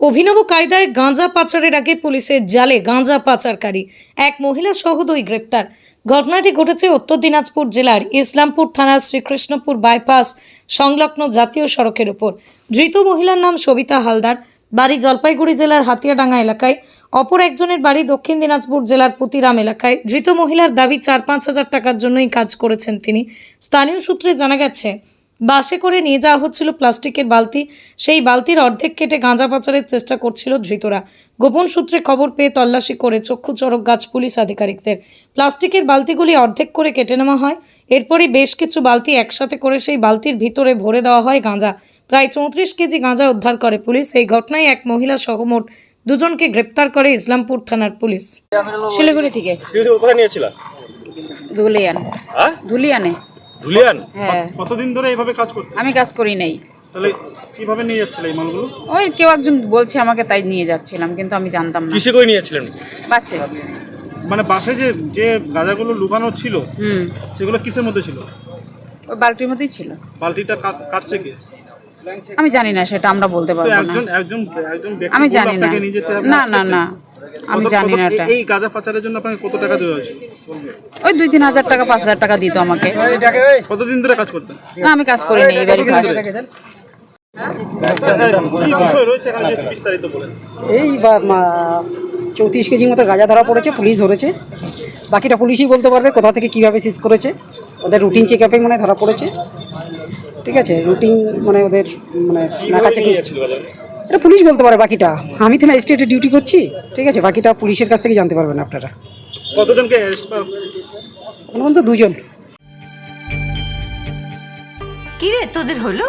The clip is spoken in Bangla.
অভিনব কায়দায় গাঁজা পাচারের আগে পুলিশের জালে গাঁজা পাচারকারী এক মহিলা সহ দুই গ্রেপ্তার। ঘটনাটি ঘটেছে উত্তর দিনাজপুর জেলার ইসলামপুর থানার শ্রীকৃষ্ণপুর বাইপাস সংলগ্ন জাতীয় সড়কের ওপর ধৃত মহিলার নাম সবিতা হালদার, বাড়ি জলপাইগুড়ি জেলার হাতিয়াডাঙ্গা এলাকায়। অপর একজনের বাড়ি দক্ষিণ দিনাজপুর জেলার পুতিরাম এলাকায়। ধৃত মহিলার দাবি চার পাঁচ হাজার টাকার জন্যই কাজ করেছেন তিনি। স্থানীয় সূত্রে জানা গেছে বাসে করে নিয়ে যাওয়া হচ্ছিল প্লাস্টিকের বালতি। সেই বালতির অর্ধেক কেটে গাঁজা পাচারের চেষ্টা করছিল ধৃতরা। গোপন সূত্রে খবর পেয়ে তল্লাশি করে চক্ষু চরক গাছ পুলিশ আধিকারিকদের। প্লাস্টিকের বালতিগুলি অর্ধেক করে কেটে নেওয়া হয়। এরপরই বেশ কিছু বালতি একসাথে করে সেই বালতির ভিতরে ভরে দেওয়া হয় গাঁজা। প্রায় চৌত্রিশ কেজি গাঁজা উদ্ধার করে পুলিশ। এই ঘটনায় এক মহিলা সহ মোট দুজনকে গ্রেপ্তার করে ইসলামপুর থানার পুলিশ। শিলিগুড়ি থেকে। শিলিগুড়ি কোথায় নিয়েছিল? ধুলিয়ান। হ্যাঁ? ধুলিয়ানে। ধুলিয়ান হ্যাঁ। কতদিন ধরে এইভাবে কাজ করতে আমি কাজ করি নাই। তাহলে কীভাবে নিয়ে যাচ্ছিল এই মালগুলো? ওই কেউ একজন বলছে আমাকে তাই নিয়ে যাচ্ছিলাম কিন্তু আমি জানতাম না। কিসে করে নিয়ে যাচ্ছিলেন বাচ্ছে মানে বাসে যে যে গাঁজাগুলো লুকানো ছিল হুম। সেগুলো কিসের মধ্যে ছিল? ওই বালতির মধ্যেই ছিল। বালতিটা কাট- কাটছে কে? আমি জানি না সেটা আমরা বলতে পারব না। একজন একজন একজন ব্যক্তি আমি জানি না। আপনাকে নিয়ে যেতে না? না না। আমি জানি না এটা। এই গাঁজা পাচারের জন্য আপনাকে কত টাকা দেওয়া হয়েছে? ওই দুই তিন হাজার টাকা পাঁচ হাজার টাকা দিত আমাকে। কতদিন ধরে কাজ করতেন? না আমি কাজ করি নাই এবারই ফার্স্ট কি বিষয় রয়েছে এখানে যে একটু বিস্তারিত বলেন? এই চৌত্রিশ কেজির মতো গাঁজা ধরা পড়েছে পুলিশ ধরেছে। বাকিটা পুলিশই বলতে পারবে কোথা থেকে কীভাবে সিজ করেছে। ওদের রুটিন চেক আপে মানে ধরা পড়েছে। ঠিক আছে রুটিন মানে ওদের মানে নাকা চেকিং এটা পুলিশ বলতে পারে বাকিটা। আমি তো ম্যাজিস্ট্রেটে ডিউটি করছি ঠিক আছে? বাকিটা পুলিশের কাছ থেকে জানতে পারবেন আপনারা। কতজনকে তো এখন পর্যন্ত দুজন। কিরে তোদের হলো?